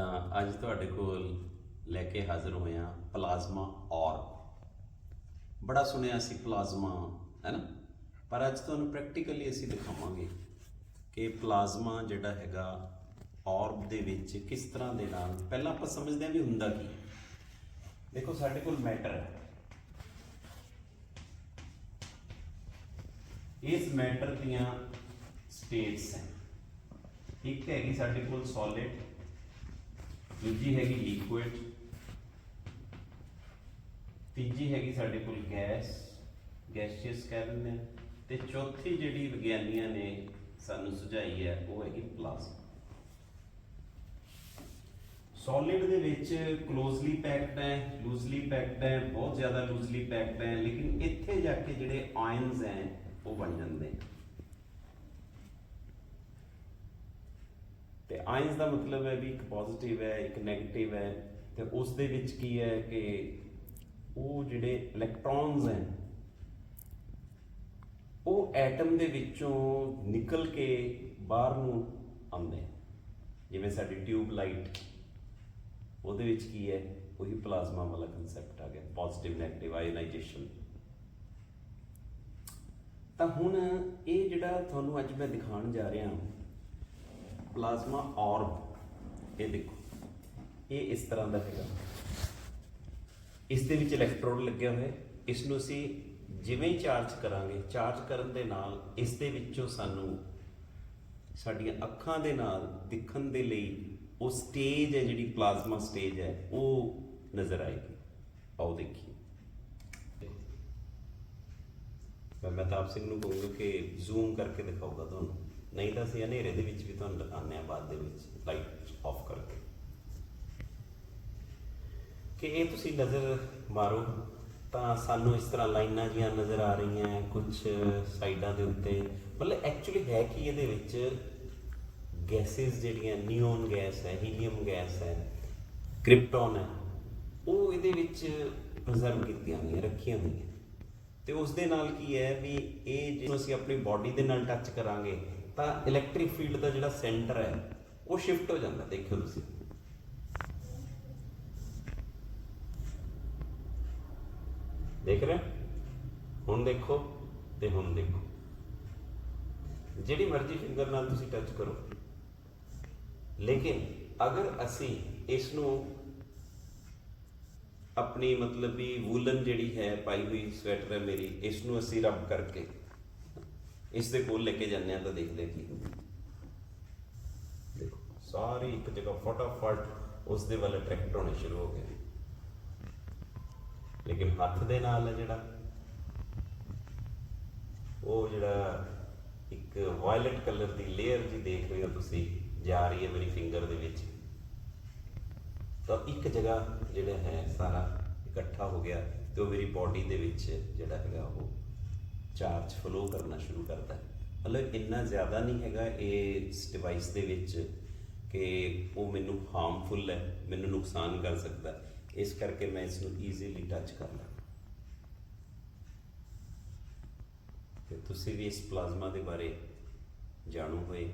ਤਾਂ ਅੱਜ ਤੁਹਾਡੇ ਕੋਲ ਲੈ ਕੇ ਹਾਜ਼ਰ ਹੋਇਆ ਪਲਾਜ਼ਮਾ ਔਰਬ ਬੜਾ ਸੁਣਿਆ ਸੀ ਪਲਾਜ਼ਮਾ, ਹੈ ਨਾ? ਪਰ ਅੱਜ ਤੁਹਾਨੂੰ ਪ੍ਰੈਕਟੀਕਲੀ ਅਸੀਂ ਦਿਖਾਵਾਂਗੇ ਕਿ ਪਲਾਜ਼ਮਾ ਜਿਹੜਾ ਹੈਗਾ ਔਰਬ ਦੇ ਵਿੱਚ ਕਿਸ ਤਰ੍ਹਾਂ ਦੇ ਨਾਲ, ਪਹਿਲਾਂ ਆਪਾਂ ਸਮਝਦੇ ਹਾਂ ਵੀ ਹੁੰਦਾ ਕੀ ਦੇਖੋ, ਸਾਡੇ ਕੋਲ ਮੈਟਰ ਹੈ। ਇਸ ਮੈਟਰ ਦੀਆਂ ਸਟੇਟਸ ਹੈ। ਇੱਕ ਹੈਗੀ ਸਾਡੇ ਕੋਲ ਸੋਲਿਡ ਦੂਜੀ ਹੈਗੀ ਲਿਕੁਇਡ ਤੀਜੀ ਹੈਗੀ ਸਾਡੇ ਕੋਲ ਗੈਸ, ਗੈਸੀਅਸ ਕਹਿ ਦਿੰਦੇ ਆ ਤੇ ਚੌਥੀ ਜਿਹੜੀ ਵਿਗਿਆਨੀਆਂ ਨੇ ਸਾਨੂੰ ਸੁਝਾਈ ਹੈ, ਉਹ ਹੈਗੀ ਪਲਾਜ਼ਮਾ। ਸੋਲਿਡ ਦੇ ਵਿੱਚ ਕਲੋਜ਼ਲੀ ਪੈਕਡ ਹੈ ਲੂਜ਼ਲੀ ਪੈਕਡ ਹੈ, ਬਹੁਤ ਜ਼ਿਆਦਾ ਲੂਜ਼ਲੀ ਪੈਕਡ ਹੈ, ਲੇਕਿਨ ਇੱਥੇ ਜਾ ਕੇ ਜਿਹੜੇ ਆਇਨਸ ਹੈ, ਉਹ ਬਣ ਜਾਂਦੇ ਨੇ। ਤੇ ਆਇਨਸ ਦਾ ਮਤਲਬ ਹੈ ਵੀ ਇੱਕ ਪੋਜ਼ਿਟਿਵ ਹੈ, ਇੱਕ 네ਗੇਟਿਵ ਹੈ, ਤੇ ਉਸ ਦੇ ਵਿੱਚ ਕੀ ਹੈ ਕਿ ਉਹ ਜਿਹੜੇ ਇਲੈਕਟ੍ਰੋਨਸ ਹੈ, ਉਹ ਐਟਮ ਦੇ ਵਿੱਚੋਂ ਨਿਕਲ ਕੇ ਬਾਹਰ ਨੂੰ ਆਉਂਦੇ ਜਿਵੇਂ ਸਾਡੀ ਟਿਊਬ ਲਾਈਟ ਉਹਦੇ ਵਿੱਚ ਕੀ ਹੈ, ਉਹੀ ਪਲਾਜ਼ਮਾ ਵਾਲਾ ਕਨਸੈਪਟ ਆ ਗਿਆ ਪੋਜ਼ਿਟਿਵ ਨੈਗੇਟਿਵ ਆਇਨਾਈਜੇਸ਼ਨ ਤਾਂ ਹੁਣ ਇਹ ਜਿਹੜਾ ਤੁਹਾਨੂੰ ਅੱਜ ਮੈਂ ਦਿਖਾਉਣ ਜਾ ਰਿਹਾ ਪਲਾਜ਼ਮਾ ਔਰਬ ਇਹ ਦੇਖੋ। ਇਹ ਇਸ ਤਰ੍ਹਾਂ ਦਾ ਹੈਗਾ। ਇਸ ਦੇ ਵਿੱਚ ਇਲੈਕਟ੍ਰੋਡ ਲੱਗਿਆ ਹੋਇਆ ਇਸ ਨੂੰ ਅਸੀਂ ਜਿਵੇਂ ਹੀ ਚਾਰਜ ਕਰਾਂਗੇ ਚਾਰਜ ਕਰਨ ਦੇ ਨਾਲ ਇਸ ਦੇ ਵਿੱਚੋਂ ਸਾਨੂੰ ਸਾਡੀਆਂ ਅੱਖਾਂ ਦੇ ਨਾਲ ਦਿਖਣ ਦੇ ਲਈ ਉਹ ਸਟੇਜ ਹੈ ਜਿਹੜੀ ਪਲਾਜ਼ਮਾ ਸਟੇਜ ਹੈ, ਉਹ ਨਜ਼ਰ ਆਏਗੀ। ਆਓ ਦੇਖੀਏ। ਮੈਂ ਮਹਿਤਾਬ ਸਿੰਘ ਨੂੰ ਕਹੂੰਗਾ ਕਿ ਜ਼ੂਮ ਕਰਕੇ ਦਿਖਾਊਗਾ ਤੁਹਾਨੂੰ। ਨਹੀਂ ਤਾਂ ਅਸੀਂ ਹਨੇਰੇ ਦੇ ਵਿੱਚ ਵੀ ਤੁਹਾਨੂੰ ਲਗਾਉਂਦੇ ਆ ਬਾਅਦ ਦੇ ਵਿੱਚ ਲਾਈਟ ਆਫ ਕਰਕੇ। ਕਿ ਇਹ ਤੁਸੀਂ ਨਜ਼ਰ ਮਾਰੋ, ਤਾਂ ਸਾਨੂੰ ਇਸ ਤਰ੍ਹਾਂ ਲਾਈਨਾਂ ਜੀਆਂ ਨਜ਼ਰ ਆ ਰਹੀਆਂ ਕੁਝ ਸਾਈਡਾਂ ਦੇ ਉੱਤੇ। ਮਤਲਬ ਐਕਚੁਅਲੀ ਹੈ ਕਿ ਇਹਦੇ ਵਿੱਚ ਗੈਸਸ ਜਿਹੜੀਆਂ ਨਿਓਨ ਗੈਸ ਹੈ ਹੀਲੀਅਮ ਗੈਸ ਹੈ ਕ੍ਰਿਪਟਨ ਹੈ, ਉਹ ਇਹਦੇ ਵਿੱਚ ਪ੍ਰੀਜ਼ਰਵ ਕੀਤੀਆਂ ਹੋਈਆਂ, ਰੱਖੀਆਂ ਹੋਈਆਂ। ਤੇ ਉਸ ਦੇ ਨਾਲ ਕੀ ਹੈ ਵੀ ਇਹ ਜਦੋਂ ਅਸੀਂ ਆਪਣੀ ਬਾਡੀ ਦੇ ਨਾਲ ਟੱਚ ਕਰਾਂਗੇ ਤਾਂ ਇਲੈਕਟ੍ਰਿਕ ਫੀਲਡ ਦਾ ਜਿਹੜਾ ਸੈਂਟਰ ਹੈ, ਉਹ ਸ਼ਿਫਟ ਹੋ ਜਾਂਦਾ, ਦੇਖਿਓ ਤੁਸੀਂ। ਦੇਖ ਰਹੇ ਹੁਣ ਦੇਖੋ ਤੇ ਹੁਣ ਦੇਖੋ। ਜਿਹੜੀ ਮਰਜ਼ੀ ਫਿੰਗਰ ਨਾਲ ਤੁਸੀਂ ਟੱਚ ਕਰੋ। ਲੇਕਿਨ ਅਗਰ ਅਸੀਂ ਇਸ ਨੂੰ ਆਪਣੀ ਮਤਲਬ ਵੀ ਵੂਲਨ ਜਿਹੜੀ ਹੈ, ਪਾਈ ਹੋਈ ਸਵੈਟਰ ਹੈ ਮੇਰੀ ਇਸ ਨੂੰ ਅਸੀਂ ਰੱਬ ਕਰਕੇ ਇਸ ਦੇ ਕੋਲ ਲੈ ਕੇ ਜਾਂਦੇ ਆ ਤਾਂ ਦੇਖਦੇ ਕੀ ਦੇਖੋ, ਸਾਰੀ ਇੱਕ ਜਗ੍ਹਾ ਫਟਾਫਟ ਉਸ ਦੇ ਵੱਲ ਅਟਰੈਕਟ ਹੋਣੇ ਸ਼ੁਰੂ ਹੋ ਗਏ। ਲੇਕਿਨ ਹੱਥ ਦੇ ਨਾਲ ਹੈ ਜਿਹੜਾ, ਉਹ ਜਿਹੜਾ ਇੱਕ ਵਾਇਲਟ ਕਲਰ ਦੀ ਲੇਅਰ ਜੀ ਦੇਖ ਰਹੇ ਹੋ ਤੁਸੀਂ, ਜਾ ਰਹੀ ਹੈ ਮੇਰੀ ਫਿੰਗਰ ਦੇ ਵਿੱਚ। ਤਾਂ ਇੱਕ ਜਗ੍ਹਾ ਜਿਹੜਾ ਹੈ ਸਾਰਾ ਇਕੱਠਾ ਹੋ ਗਿਆ ਤੇ ਉਹ ਮੇਰੀ ਬਾਡੀ ਦੇ ਵਿੱਚ ਜਿਹੜਾ ਹੈਗਾ ਉਹ ਚਾਰਜ ਫਲੋ ਕਰਨਾ ਸ਼ੁਰੂ ਕਰਦਾ ਹੈ। ਮਤਲਬ ਇੰਨਾ ਜ਼ਿਆਦਾ ਨਹੀਂ ਹੈਗਾ ਇਹ ਇਸ ਡਿਵਾਈਸ ਦੇ ਵਿੱਚ ਕਿ ਉਹ ਮੈਨੂੰ ਹਾਰਮਫੁਲ ਹੈ, ਮੈਨੂੰ ਨੁਕਸਾਨ ਕਰ ਸਕਦਾ ਇਸ ਕਰਕੇ ਮੈਂ ਇਸ ਨੂੰ ਈਜ਼ੀਲੀ ਟੱਚ ਕਰ ਲਾਂ। ਤੇ ਤੁਸੀਂ ਵੀ ਇਸ ਪਲਾਜ਼ਮਾ ਦੇ ਬਾਰੇ ਜਾਣੂ ਹੋਏ।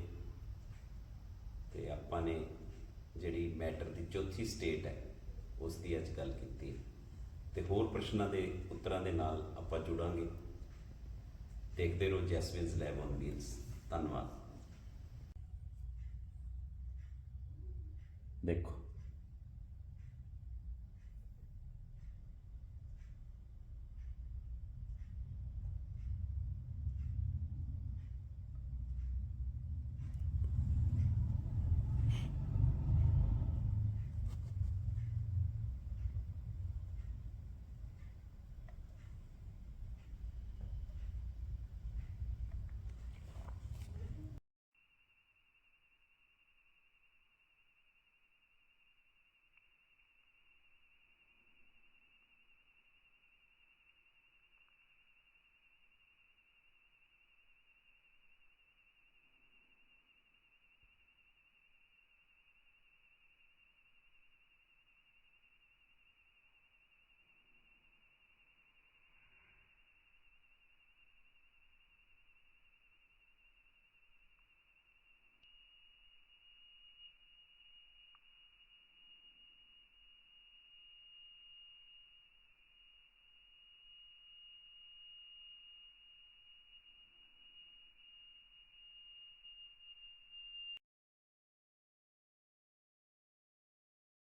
ਤੇ ਆਪਾਂ ਨੇ ਜਿਹੜੀ ਮੈਟਰ ਦੀ ਚੌਥੀ ਸਟੇਟ ਹੈ ਉਸ ਦੀ ਅੱਜ ਗੱਲ ਕੀਤੀ ਹੈ। ਤੇ ਹੋਰ ਪ੍ਰਸ਼ਨਾਂ ਦੇ ਉੱਤਰਾਂ ਦੇ ਨਾਲ ਆਪਾਂ ਜੁੜਾਂਗੇ। ਦੇਖਦੇ ਰਹੋ ਜੈਸਵਿਨਸ ਲੈਬ ਔਨ ਵੀਲਸ ਧੰਨਵਾਦ। ਦੇਖੋ